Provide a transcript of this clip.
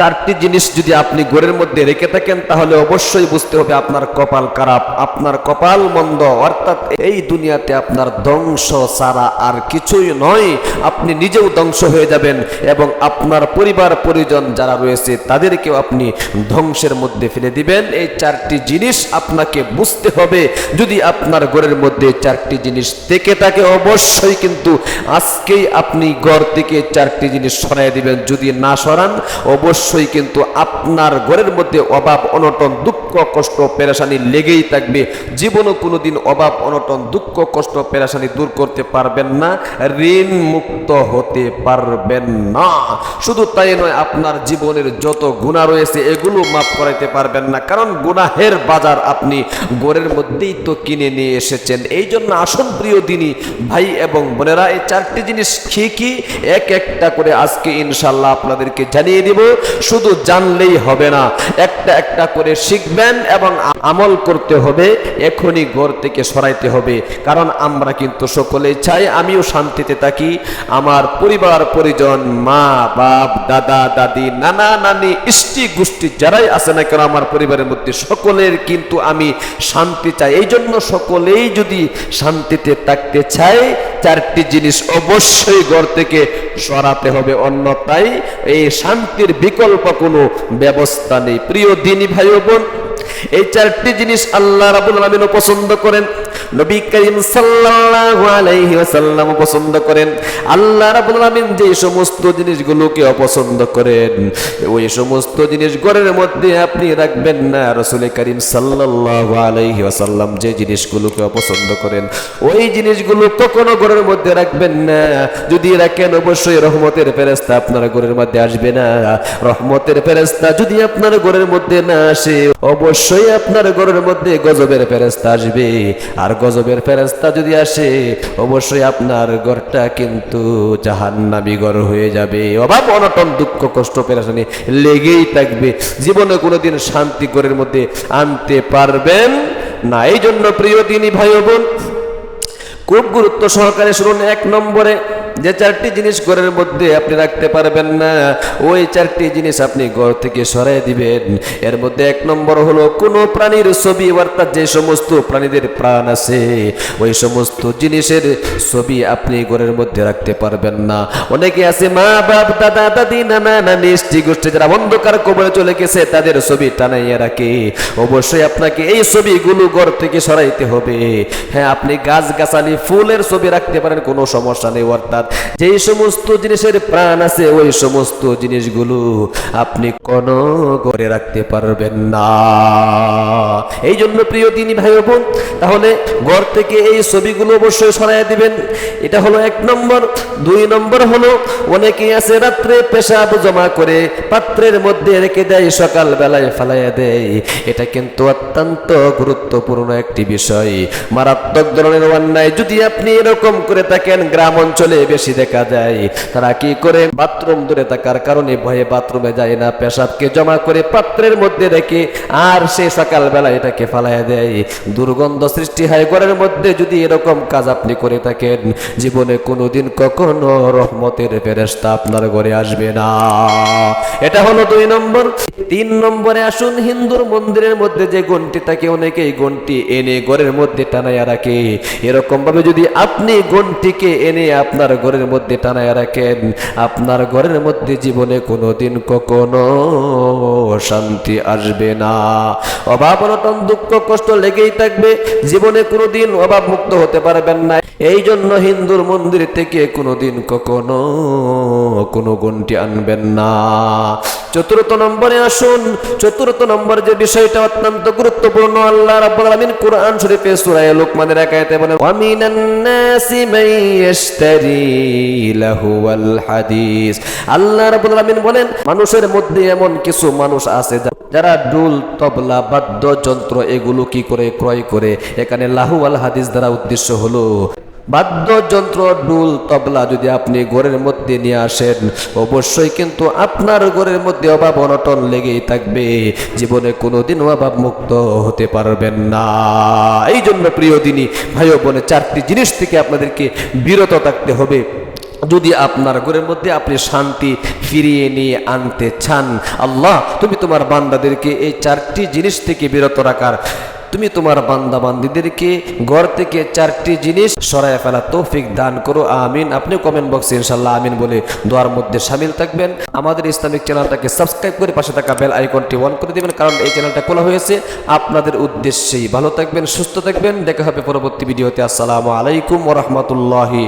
চারটি জিনিস যদি আপনি গোরের মধ্যে রেখে থাকেন, তাহলে অবশ্যই বুঝতে হবে আপনার কপাল খারাপ। আপনার কপাল মন্দ, অর্থাৎ এই দুনিয়াতে আপনার ধ্বংস ছাড়া আর কিছুই নয়। আপনি নিজেও ধ্বংস হয়ে যাবেন এবং আপনার পরিবার, পরিজন যারা রয়েছে, তাদেরকেও আপনি ধ্বংসের মধ্যে ফেলে দিবেন। এই চারটি জিনিস আপনাকে বুঝতে হবে। যদি আপনার ঘরের মধ্যে চারটি জিনিস থেকে থাকে, অবশ্যই কিন্তু আজকেই আপনি ঘর থেকে চারটি জিনিস সরাই দিবেন। যদি না সরান, অবশ্যই কিন্তু আপনার ঘরের মধ্যে অভাব, অনটন, দুঃখ, কষ্ট, পেরেশানি লেগেই থাকবে। জীবনও কোনোদিন অভাব, অনটন, দুঃখ, কষ্ট, পেরেশানি দূর করতে পারবেন না, ঋণ মুক্ত হতে পারবেন না। শুধু তাই নয়, আপনার জীবনের যত গুণা রয়েছে, এগুলো মাফ করাইতে পারবেন না। কারণ গুনাহের বাজার আপনি গোরের মধ্যেই তো কিনে নিয়ে এসেছেন। এই জন্য আসন প্রিয় দিনী ভাই এবং বোনেরা, এই চারটি জিনিস কি কি এক একটা করে আজকে ইনশাল্লাহ আপনাদেরকে জানিয়ে দিব। শুধু জানলেই হবে না, একটা একটা করে শিখবেন এবং আমল করতে হবে, এখনই ঘর থেকে সরাইতে হবে। কারণ আমরা কিন্তু সকলেই চাই, আমিও শান্তিতে থাকি, আমার পরিবার, পরিজন, মা, বাপ, দাদা, দাদি, নানা, নানি ইষ্টি গোষ্ঠী যারাই আছে না কেন, আমার পরিবারের মধ্যে সকলের কিন্তু আমি শান্তি চাই। এই জন্য সকলেই যদি শান্তিতে থাকতে চাই চারটি জিনিস অবশ্যই ঘর থেকে সরাতে হবে, অন্যথায় এই শান্তির বিকল্প কোনো ব্যবস্থা নেই। প্রিয় দিনী ভাই বোন, এই চারটি জিনিস আল্লাহ রাবুল আলমিনও পছন্দ করেন। নবী করিম সাল্লাল্লাহু আলাইহি ওয়াসাল্লাম পছন্দ করেন। আল্লাহ রাবুল আলমিন যে সমস্ত জিনিসগুলোকে অপছন্দ করেন, ওই সমস্ত জিনিস ঘরের মধ্যে আপনি রাখবেন না। রসুল করিম সাল্লাল্লাহু আলাইহি ওয়াসাল্লাম যে জিনিসগুলোকে অপছন্দ করেন, ওই জিনিসগুলো কখনো ঘরের মধ্যে রাখবেন না। যদি রাখেন, অবশ্যই রহমতের ফেরেস্তা আপনার ঘরের মধ্যে আসবে না। রহমতের ফেরেস্তা যদি আপনার ঘরের মধ্যে না আসে, অবশ্যই আপনার ঘরের মধ্যে গজবের ফেরেস্তা আসবে। আর গজবের ফেরস্তা যদি আসে, অবশ্যই আপনার ঘরটা কিন্তু জাহান্নাবি ঘর হয়ে যাবে। অভাব, অনটন, দুঃখ, কষ্ট, পেরাশানি লেগেই থাকবে। জীবনে কোনোদিন শান্তি ঘরের মধ্যে আনতে পারবেন না। এই জন্য প্রিয় দিনী ভাই বোন, খুব গুরুত্ব সহকারে শুনুন এক নম্বরে। যে চারটি জিনিস ঘরের মধ্যে আপনি রাখতে পারবেন না, ওই চারটি জিনিস আপনি ঘর থেকে সরাই দিবেন। এর মধ্যে এক নম্বর হলো, কোন প্রাণীর ছবি, অর্থাৎ যে সমস্ত প্রাণীদের প্রাণ আছে, ওই সমস্ত জিনিসের ছবি আপনি ঘরের মধ্যে রাখতে পারবেন না। অনেকে আছে, মা, বাপ, দাদা, দাদি, নানা, নানি ইষ্টি গোষ্ঠী, যারা অন্ধকার কবরে চলে গেছে, তাদের ছবি টানাইয়া রাখে। অবশ্যই আপনাকে এই ছবিগুলো ঘর থেকে সরাইতে হবে। হ্যাঁ আপনি গাছ গাছালি ফুলের ছবি রাখতে পারেন, কোনো সমস্যা নেই, অর্থাৎ যেই সমস্ত জিনিসের প্রাণ আছে ওই সমস্ত জিনিসগুলো আপনি কোনো করে রাখতে পারবেন না। এই জন্য প্রিয় দিনী ভাই বোন, তাহলে ঘর থেকে এই ছবিগুলো অবশ্যই সরাই দিবেন। এটা হলো এক নম্বর। দুই নম্বর হলো অনেকেই আছে রাত্রে পেশাব জমা করে, পাত্রের মধ্যে রেখে দেয় সকাল বেলায় ফালাইয়া দেয়। এটা কিন্তু অত্যন্ত গুরুত্বপূর্ণ একটি বিষয়। মারাত্মক ধরনের অন্যায় যদি আপনি এরকম করে থাকেন, গ্রাম অঞ্চলে বেশি দেখা যায়। তারা কি করে? বাথরুম দূরে থাকার কারণে ভয়ে বাথরুমে যায় না। পেশাবকে জমা করে পাত্রের মধ্যে রেখে, আর সে সকালবেলা এটাকে ফালাইয়া দেয়। দুর্গন্ধ সৃষ্টি হয় ঘরের মধ্যে, যদি এরকম কাজ আপনি করে থাকেন, জীবনে কোনোদিন কখনো রহমতের ফেরেস্তা আপনার ঘরে আসবে না। এটা হলো দুই নম্বর। তিন নম্বরে আসুন, হিন্দুর মন্দিরের মধ্যে যে গন্টি থাকে, অনেকেই গন্টি এনে ঘরের মধ্যে টানাইয়া রাখে। এরকম ভাবে যদি আপনি গন্টিকে এনে আপনার ঘরের মধ্যে টানাইয়া রাখেন, আপনার ঘরের মধ্যে জীবনে কোনোদিন কখনো শান্তি আসবে না। অভাব অনটন দুঃখ, কষ্ট লেগেই থাকবে। জীবনে কোনোদিন অভাব মুক্ত হতে পারবেন না। এই জন্য হিন্দুর মন্দির থেকে কোনোদিন কখনো কোনো গন্টি আনবেন না। চতুর্থ নম্বরে আসুন। চতুর্থ নম্বর যে বিষয়টা অত্যন্ত গুরুত্বপূর্ণ, আল্লাহ রাব্বুল আলামিন কোরআন শরীফে সূরা লোকমানের একায়াতে বলেন, ওয়া মিনান নাসি মান ইশতারি লাহুয়াল হাদিস। আল্লাহ রাব্বুল আলামিন বলেন, মানুষের মধ্যে এমন কিছু মানুষ আছে যারা ডুল, তবলা, বাদ্যযন্ত্র এগুলো কি করে ক্রয় করে? এখানে লাহুয়াল হাদিস দ্বারা উদ্দেশ্য হলো, বাদ্যযন্ত্র, ডুল, তবলা যদি আপনি ঘরের মধ্যে নিয়ে আসেন, অবশ্যই কিন্তু আপনার ঘরের মধ্যে অভাব অনটন লেগেই থাকবে। জীবনে কোনোদিন অভাব মুক্ত হতে পারবেন না। এই জন্য প্রিয় দিনী, ভাই বোনে, চারটি জিনিস থেকে আপনাদেরকে বিরত থাকতে হবে। যদি আপনার ঘরের মধ্যে আপনি শান্তি ফিরিয়ে নিয়ে আনতে চান, আল্লাহ, তুমি তোমার বান্দাদেরকে এই চারটি জিনিস থেকে বিরত রাখার। তুমি তোমার বান্দা বান্দিদেরকে ঘর থেকে চারটি জিনিস সরায় ফেলা তৌফিক দান করো, আমিন। আপনি কমেন্ট বক্সে ইনশাল্লাহ আমিন বলে দোয়ার মধ্যে সামিল থাকবেন। আমাদের ইসলামিক চ্যানেলটাকে সাবস্ক্রাইব করে পাশে থাকা বেল আইকনটি অন করে দেবেন, কারণ এই চ্যানেলটা খোলা হয়েছে। আপনাদের উদ্দেশ্যেই ভালো থাকবেন, সুস্থ থাকবেন। দেখা হবে পরবর্তী ভিডিওতে। আসসালামু আলাইকুম ওরহমতুল্লাহি